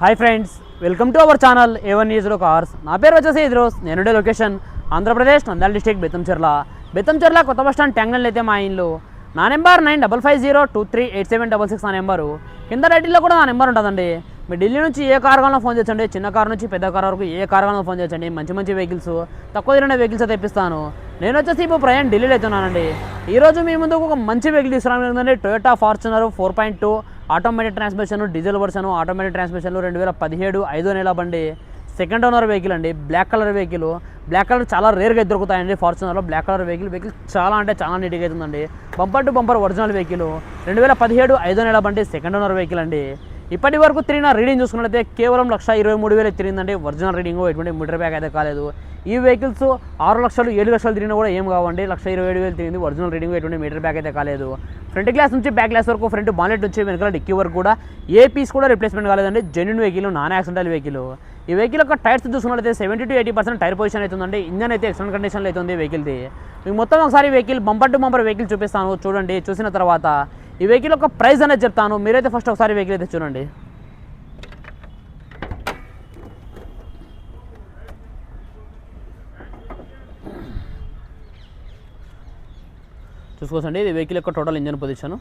Hi friends welcome to our channel A one న్యూస్లో cars నా పేరు వచ్చేసి ఇద్రోస్. నేనుండే లొకేషన్ ఆంధ్రప్రదేశ్ నంద్యాల డిస్టిక్ బెత్తంచెర్ల బెత్తంచెర్ల కొత్త బస్ స్టాండ్ ట్యాంగల్ అయితే మా ఇల్లు. నా number nine double five zero two three eight seven double six నా నెంబరు కింద రైడ్లో కూడా నా నెంబర్ ఉంటుందండి. మీరు ఢిల్లీ నుంచి ఏ కార్ కావాలో ఫోన్ చేయండి. చిన్న కార్ నుంచి పెద్ద కార్ వరకు ఏ కార్ కావాలో ఫోన్ చేయండి. మంచి మంచి వెహికల్స్ తక్కువ తిరిగిన వెహికల్స్ తెప్పిస్తాను నేను వచ్చేసి ఇప్పుడు ప్రయాణం ఢిల్లీలో అవుతున్నానండి ఈరోజు మీ ముందుకు ఒక మంచి వెహికల్ తీసుకురావడం Toyota Fortuner four point two automatic transmission diesel version automatic ట్రాన్స్మిషన్లు రెండు వేల పదిహేడు ఐదో నెల బండి. సెకండ్ ఓనర్ వెహికల్ అండి black colour vehicle. Black colour చాలా రేర్గా దొరుకుతాయండి ఫార్చునర్లో. బ్లాక్ కలర్ వెహికల్ వెహికల్ చాలా అంటే చాలా నీట్గా అవుతుందండి. Bumper to bumper original vehicle. రెండు వేల పదిహేడు ఐదో నెల బండి సెకండ్ ఓనర్ వెహికల్ అండి. ఇప్పటి వరకు తిరిగిన రీడింగ్ చూసుకున్నట్లయితే కేవలం లక్ష ఇరవై మూడు వేలు తిరిగిందండి. ఒరిజినల్ రీడింగ్ ఎటువంటి మీటర్ బ్యాక్ అయితే కాలేదు. ఈ వెహికల్స్ ఆరు లక్షలు ఏడు లక్షలు తిరిగినా కూడా ఏం కావండి. లక్ష ఇరవై ఏడు వేలు తిరిగింది ఒరిజినల్ రీడింగ్ ఎటువంటి మీటర్ బ్యాక్ అయితే కాలేదు. ఫ్రంట్ గ్లాస్ నుంచి బ్యాక్ గ్లాస్ వరకు ఫ్రంట్ బానెట్ నుంచి వెనకాల డిక్కీ వరకు కూడా ఏ పీస్ కూడా రిప్లేస్మెంట్ కాలేదండి. Genuine vehicle non accidental vehicle ఈ వెహికల్ యొక్క టైర్స్ చూసుకున్నట్లయితే seventy to eighty percent tyre position అవుతుందండి ఇంజన్ అయితే ఎక్సలెంట్ కండిషన్లో అవుతుంది వెహికల్ది మీకు మొత్తం ఒకసారి vehicle bumper to bumper vehicle చూపిస్తాను. చూడండి చూసిన తర్వాత ఈ వెహికల్ యొక్క ప్రైస్ అనేది చెప్తాను. మీరైతే ఫస్ట్ ఒకసారి వెహికల్ అయితే చూడండి. చూసుకోవచ్చండి ఇది వెహికల్ యొక్క total engine position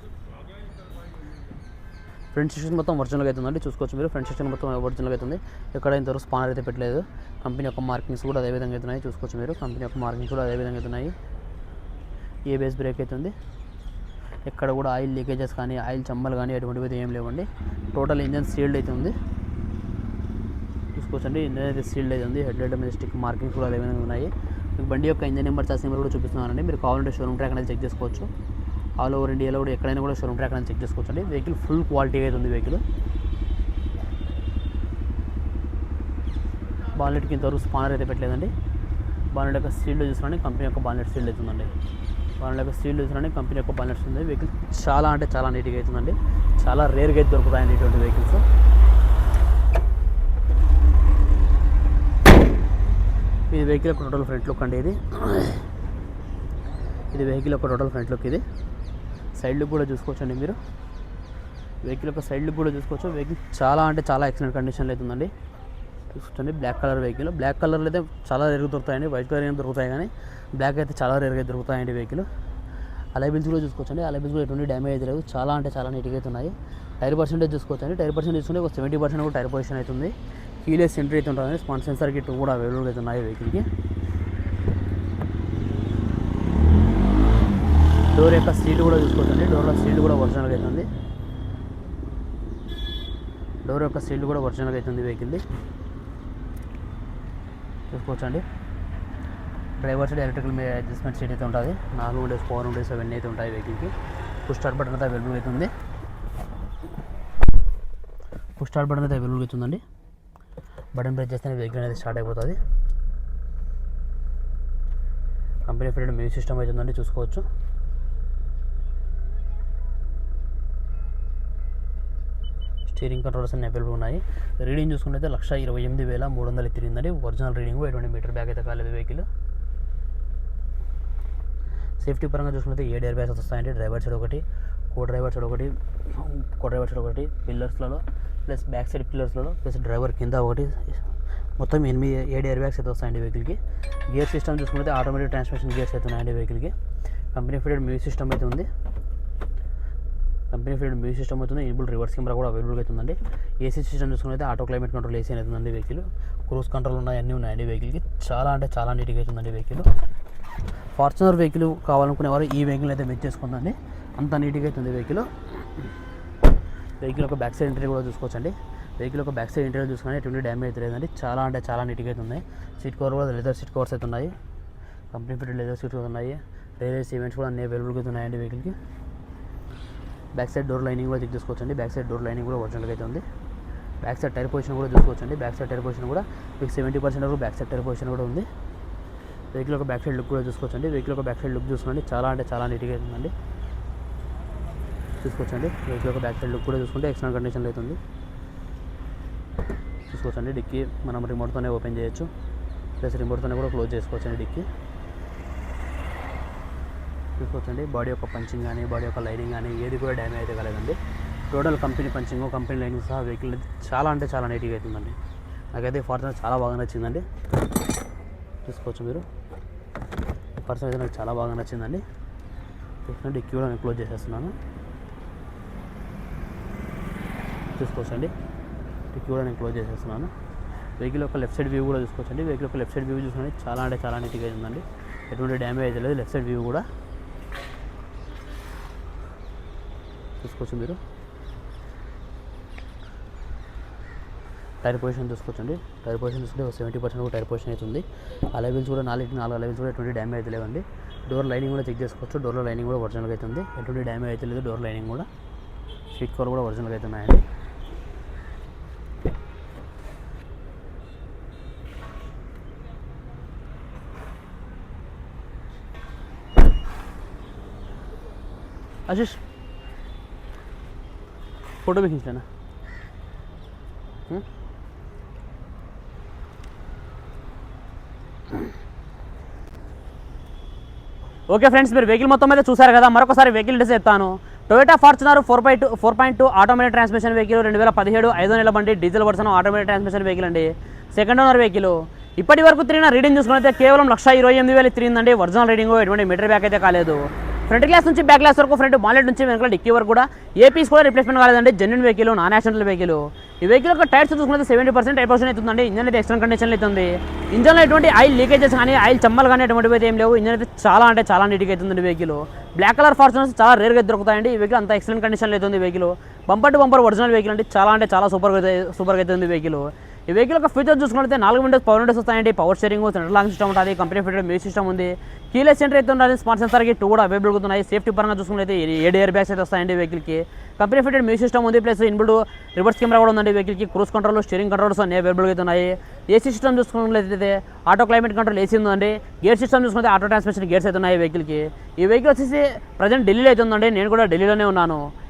front section మొత్తం ఒరిజినల్గా అవుతుందండి. చూసుకోవచ్చు మీరు. ఫ్రంట్ సెక్షన్ మొత్తం ఒరిజినల్గా అవుతుంది. ఎక్కడ ఇంతవరకు స్పానర్ అయితే పెట్టలేదు. కంపెనీ యొక్క మార్కింగ్స్ కూడా అదే విధంగా అవుతున్నాయి. చూసుకోవచ్చు మీరు. కంపెనీ యొక్క మార్కింగ్స్ కూడా అదే విధంగా అవుతున్నాయి. ఏ బేస్ బ్రేక్ అవుతుంది? ఎక్కడ కూడా ఆయిల్ లీకేజెస్ కానీ ఆయిల్ చమ్మలు కానీ అటువంటివి ఏం లేవండి. టోటల్ ఇంజన్ సీల్డ్ అయితే ఉంది. చూసుకోవచ్చండి. ఇంజన్ అయితే సీల్డ్ అయితే ఉంది. హెడ్ లైట్ మీద స్టిక్ మార్కింగ్స్ కూడా అదే విధంగా ఉన్నాయి. మీకు బండి యొక్క ఇంజన్ నెంబర్ చాసి నెంబర్ కూడా చూపిస్తున్నానండి. మీరు కావాలంటే షోరూమ్ ట్రాక్ అనేది చెక్ చేసుకోవచ్చు. ఆల్ ఓవర్ ఇండియాలో కూడా ఎక్కడైనా కూడా షోరూమ్ ట్రాక్ అనేది చెక్ చేసుకోవచ్చు అండి వెహికల్ ఫుల్ క్వాలిటీ అయితే ఉంది వెహికల్. బాలెట్కి ఇంతవరకు స్పానర్ అయితే పెట్టలేదండి. బాలెట్ యొక్క సీల్డ్ చూసినా కంపెనీ యొక్క బాలెట్ సీల్డ్ అవుతుందండి బాలెట్ యొక్క సీల్డ్ చూసినా కంపెనీ యొక్క బాలెట్స్ ఉంది. వెహికల్ చాలా అంటే చాలా నీట్గా అవుతుందండి చాలా రేర్గా అయితే దొరుకుతాయండి ఇటువంటి వెహికల్స్. ఇది వెహికల్ ఒక టోటల్ ఫ్రంట్ లుక్ అండి ఇది. ఇది వెహికల్ ఒక టోటల్ ఫ్రంట్ లుక్ ఇది. సైడ్ లుక్ కూడా చూసుకోవచ్చండి మీరు. వెహికల్ యొక్క సైడ్ లుక్ కూడా చూసుకోవచ్చు. వెహికల్ చాలా అంటే చాలా ఎక్సలెంట్ కండిషన్లో అవుతుందండి చూసుకోండి బ్లాక్ కలర్ వెహికల్ బ్లాక్ కలర్లో అయితే చాలా రేరుగా దొరుకుతాయండి. వైట్ కలర్ ఏమి దొరుకుతాయి కానీ బ్లాక్ అయితే చాలా రేరుగా దొరుకుతాయండి వెహికల్ అలైబిల్స్ కూడా చూసుకోవచ్చండి. అలైబిల్స్ కూడా ఎటువంటి డ్యామేజ్ లేదు. లేవు చాలా అంటే చాలా నీట్గా అయితే ఉన్నాయి. టైర్ పర్సెంటేజ్ చూసుకోవచ్చండి. టైర్ పర్సెంటేజ్ చూసుకుంటే ఒక సెవెంటీ పర్సెంట్ కూడా టైర్ పొజిషన్ అవుతుంది కీలెస్ ఎంట్రీ అయితే ఉంటుంది. స్పాన్ సెన్సార్ కిట్ కూడా అవైలబుల్ అయితే ఉన్నాయి వెహికల్కి. డోర్ యొక్క సీట్ కూడా చూసుకోవచ్చండి. డోర్లో సీట్ కూడా ఒరిజినల్గా అవుతుంది డోర్ యొక్క సీట్ కూడా ఒరిజినల్గా అవుతుంది వెహికల్ది. చూసుకోవచ్చండి. డ్రైవర్ సైడ్ ఎలక్ట్రికల్ మీద అడ్జస్ట్మెంట్ సీట్ అయితే ఉంటుంది. నాలుగు ఉండేస్ ఫోర్ డేస్ అవన్నీ అయితే ఉంటాయి వెహికల్కి. పుష్ స్టార్ట్ బటన్ అయితే అవైలబుల్ అవుతుంది పుష్ స్టార్ట్ బటన్ అయితే అవైలబుల్ అవుతుందండి బటన్ ప్రెస్ చేస్తేనే వెహికల్ అనేది స్టార్ట్ అయిపోతుంది. కంపెనీ ఫిటెడ్ మ్యూజిక్ సిస్టమ్ అవుతుందండి చూసుకోవచ్చు. స్టీరింగ్ కంట్రోల్స్ అన్ని అవైలబుల్ ఉన్నాయి. రీడింగ్ చూసుకుంటే లక్ష ఇరవై ఎనిమిది వేల మూడు వందలు తిరిగిందండి ఒరిజినల్ రీడింగ్ ఎటువంటి మీటర్ బ్యాగ్ అయితే కాలేదు వెహికల్ సేఫ్టీ పరంగా చూసుకుంటే ఏడు ఎయిర్ బ్యాగ్స్ వస్తాయండి. డ్రైవర్ సైడ్ ఒకటి కో డ్రైవర్ సైడ్ ఒకటి కో డ్రైవర్ సైడ్ ఒకటి పిల్లర్స్లలో ప్లస్ బ్యాక్ సైడ్ పిల్లర్స్లలో ప్లస్ డ్రైవర్ కింద ఒకటి మొత్తం ఎనిమిది ఏడు ఎయిర్ బ్యాగ్స్ అయితే వస్తాయండి వెహికల్కి గేర్ సిస్టమ్ చూసుకుంటే ఆటోమేటిక్ ట్రాన్స్మిషన్ గేర్స్ అయితే ఉన్నాయండి వెహికల్కి కంపెనీ ఫిటెడ్ మ్యూజిక్ సిస్టమ్ అయితే ఉంది. కంపెనీ ఫిటెడ్ మ్యూజిక్ సిస్టమ్ అవుతుంది ఇన్బుల్ రివర్స్ కెమెరా కూడా అవైలబుల్ అవుతుందండి ఏసీ సిస్టమ్ చూసుకుంటే ఆటో క్లైమేట్ కంట్రోల్ ఏసీ అవుతుందండి వెహికల్ క్రూజ్ కంట్రోల్ ఉన్నాయి అన్నీ ఉన్నాయండి వెహికల్కి చాలా అంటే చాలా నీట్గా అవుతుందండి వెహికల్ ఫార్చునర్ వెహికల్ కావాలనుకునే వారు ఈ వెహికల్ అయితే మెచ్ చేసుకుందండి అంత నీట్గా అవుతుంది వెహికల్ వెహికల్ ఒక బ్యాక్ సైడ్ ఇంటర్వ్యూ కూడా చూసుకోవచ్చండి. వెహికల్ ఒక బ్యాక్ సైడ్ ఇంటర్వ్యూ చూసుకుని ఎటువంటి డ్యామేజ్ అయితే లేదండి. చాలా అంటే చాలా నీట్గా అయితే ఉన్నాయి. సీట్ కవర్ కూడా లెదర్ సీట్ కవర్స్ అయితే ఉన్నాయి. కంపెనీ ఫిట్ లెదర్ సీట్స్ కూడా ఉన్నాయి. రేరే సిమెంట్స్ కూడా అన్ని అవైలబుల్గా అయితే ఉన్నాయండి వెహికల్కి బ్యాక్ సైడ్ డోర్ లైనింగ్ కూడా చెక్ చేసుకోవచ్చండి. బ్యాక్ సైడ్ డోర్ లైనింగ్ కూడా ఒరిజినల్గా అయితే ఉంది. బ్యాక్ సైడ్ టైర్ పొజిషన్ కూడా చూసుకోవచ్చండి. బ్యాక్ సైడ్ టైర్ పొజిషన్ కూడా మీకు సెవెంటీ పర్సెంట్ వరకు బ్యాక్ సైడ్ టైర్ పొజిషన్ కూడా ఉంది. వెహికల్ ఒక బ్యాక్ సైడ్ లుక్ కూడా చూసుకోవచ్చండి. వెహికల్ ఒక బ్యాక్ సైడ్ లుక్ చూసుకోండి చాలా అంటే చాలా నీట్గా అవుతుందండి చూసుకోవచ్చండి వెహికల్ యొక్క బ్యాక్ సైడ్ లుక్ కూడా చూసుకుంటే ఎక్సలెంట్ కండిషన్లో అవుతుంది చూసుకోవచ్చండి డిక్కీ. మనం రిమోట్తోనే ఓపెన్ చేయొచ్చు. ప్లస్ రిమోట్తోనే కూడా క్లోజ్ చేసుకోవచ్చండి డిక్కీ. చూసుకోవచ్చండి. బాడీ యొక్క పంచింగ్ కానీ బాడీ యొక్క లైనింగ్ కానీ ఏది కూడా డ్యామేజ్ అయితే కలదండి. Total company punching company lining సహా వెహికల్ చాలా అంటే చాలా నీట్గా అవుతుందండి నాకైతే ఫార్చునర్ చాలా బాగా నచ్చిందండి. చూసుకోవచ్చు మీరు. పర్సన్ అయితే నాకు చాలా బాగా నచ్చిందండి. చూసుకుంటే డిక్కీ కూడా నేను క్లోజ్ చేసేస్తున్నాను. చూసుకోవచ్చండి టిక్ కూడా నేను క్లోజ్ చేసేస్తున్నాను. వెహికల్ యొక్క లెఫ్ట్ సైడ్ వ్యూ కూడా చూసుకోవచ్చండి. వెహికల్ యొక్క లెఫ్ట్ సైడ్ వ్యూ చూసుకుంటే చాలా అంటే చాలా నీట్గా ఉందండి. ఎటువంటి డ్యామేజ్ అయితే లేదు. లెఫ్ట్ సైడ్ వ్యూ కూడా చూసుకోవచ్చు మీరు. టైర్ పొజిషన్ చూసుకోవచ్చండి. టైర్ పొజిషన్ చూసుకుంటే సెవెంటీ పర్సెంట్ కూడా టైర్ పొజిషన్ అవుతుంది ఆ లెవెల్స్ కూడా నాలుగు నాలుగు లెవెల్స్ కూడా ఎటువంటి డ్యామేజ్ అయితే లేవండి. డోర్ లైనింగ్ కూడా చెక్ చేసుకోవచ్చు. డోర్లో లైనింగ్ కూడా ఒరిజినల్గా అవుతుంది ఎటువంటి డ్యామేజ్ అయితే లేదు. డోర్ లైనింగ్ కూడా. సీట్ కవర్ కూడా ఒరిజినల్గా అవుతున్నాయండి आशीष फोटो भी खींच लेना हम्म? ఓకే ఫ్రెండ్స్ మీరు వెహికల్ మొత్తం మీద చూసారు కదా మరొకసారి వెహికల్ డీటెయిల్స్ చెప్తాను Toyota Fortuner four by two four point two automatic transmission vehicle రెండు వేల పదిహేడు ఐదో నెల బండి diesel version automatic transmission vehicle అండి సెకండ్ ఓనర్ వెహికల్ ఇప్పటి వరకు తిరిగిన రీడింగ్ చూసుకుంటే కేవలం లక్ష ఇరవై ఎనిమిది వేలు తిరిగిందండి ఒరిజినల్ రీడింగ్ ఎటువంటి మీటర్ బ్యాక్ అయితే కాలేదు ఫ్రంట్ గ్లాస్ నుంచి బ్యాక్ గ్లాస్ వరకు ఫ్రంట్ బాలెట్ నుంచి వెనకాల డిక్కీ వరకు కూడా ఏ పీస్ కూడా రిప్లేస్మెంట్ కాలేదండి. Genuine vehicle non accidental vehicle ఈ వెహికల్ యొక్క టైర్స్ చూసుకుంటే సెవెంటీ పర్సెంట్ టైర్ పర్సెంట్ అవుతుందండి ఇంజన్ అయితే ఎక్స్ట్రా కండిషన్ అవుతుంది ఇంజన్లో ఎటువంటి ఆయిల్ లీకేజెస్ కానీ ఆయిల్ చమ్మలు కానీ ఎటువంటివి అయితే ఏం లేవు. ఇంజన్ అయితే చాలా అంటే చాలా నీట్గా అవుతుంది వెహికల్ బ్లాక్ కలర్ ఫార్చునర్స్ చాలా రేర్గా దొరుకుతాయండి. ఈ వెహికల్ అంత ఎక్సలెంట్ కండిషన్లో అవుతుంది vehicle bumper to bumper original vehicle అంటే చాలా అంటే చాలా సూపర్గా సూపర్గా అవుతుంది వెహికల్ ఈ వెహికల్ యొక్క ఫీచర్ చూసుకుంటే నాలుగు విండోస్ పవర్ విండోస్ వస్తాయండి. Power steering centre long system ఉంటుంది. కంపెనీ ఫిటెడ్ మ్యూజిక్ సిస్టమ్ ఉంది. కీలెస్ సెంటర్ అయితే ఉండాలి. స్మార్ట్ సెన్సర్కి టూ కూడా అవైలబుల్ ఉన్నాయి. సేఫ్టీ పరంగా చూసుకుంటే ఏడు ఇయర్ బ్యాగ్స్ అయితే వస్తాయండి వెహికల్కి కంపెనీ ఫిటెడ్ మ్యూజిక్ సిస్టమ్ ఉంది. ప్లస్ ఇన్బుల్డ్ రివర్స్ కెమెరా కూడా ఉందండి వెహికల్కి క్రూస్ కంట్రోల్ స్టీరింగ్ కంట్రోల్స్ అన్ని అవైలబుల్ అయితే ఉన్నాయి. ఏసీ సిస్టమ్ చూసుకున్నట్లయితే ఆటో క్లైమేట్ కంట్రోల్ ఏసీ ఉందండి. గేర్ సిస్టమ్ చూసుకుంటే ఆటో ట్రాన్స్మిషన్ గేర్స్ అయితే ఉన్నాయి వెహికల్కి ఈ వెహికల్ వచ్చేసి ప్రజెంట్ ఢిల్లీలో అయితే ఉందండి. నేను కూడా ఢిల్లీలోనే ఉన్నాను.